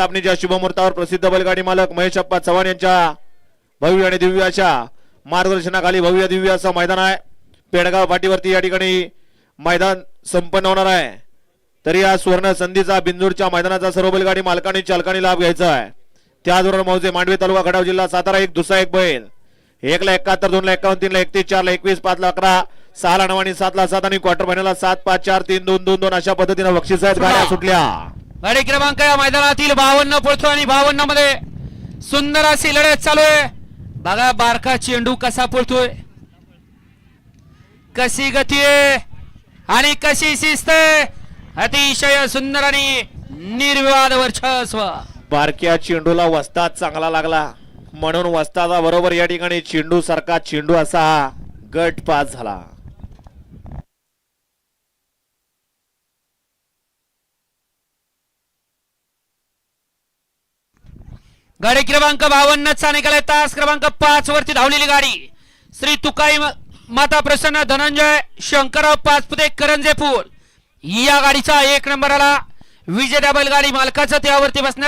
स्थापनेच्या शुभमुहूर्तावर प्रसिद्ध बैलगाडी मालक महेश अप्पा चव्हाण यांच्या भव्य आणि दिव्य अशा मार्गदर्शनाखाली भव्य दिव्य असं मैदान आहे. पेडगाव पाटीवरती या ठिकाणी मैदान संपन्न होणार आहे. तरी या सुवर्ण संधीचा बिंदूरच्या मैदानाचा सर्व बैलगाडी मालकांनी चालकांनी लाभ घ्यायचा आहे. त्याचबरोबर मौजे मांडवे तालुका खडाव जिल्हा सातारा एक दुसरा एक बैल. एकला एकाहत्तर दोन ला एकावन्न तीनला एकतीस चार ला एकवीस पाच ला अकरा सहाला नऊ आणि सातला सात आणि क्वार्टर फायनलला सात पाच चार तीन दोन दोन दोन अशा पद्धतीने बक्षीस आहेत. गाड्या सुटल्या. गाडी क्रमांक या मैदानातील बावन्न पळतो आणि बावन्नमध्ये सुंदर अशी लढत चालू आहे. बघा बारका चेंडू कसा पळतोय. कशी गती आहे आणि कशी शिस्त अतिशय सुंदर आणि निर्विवाद वर्चस्व. बारक्या चेंडूला वस्ताद चांगला लागला. म्हणून वस्तादा बरोबर या ठिकाणी चेंडू सारखा चेंडू असा गट पास झाला. गाडी क्रमांक बावन्न चा निघालाय. तास क्रमांक पाच वरती धावलेली गाडी. श्री तुकाई माता प्रसन्न धनंजय शंकरराव पाचपुते करंजेपूर. या गाडीचा एक नंबर आला विजेत्या बैलगाडी मालकाचा त्यावरती बसणार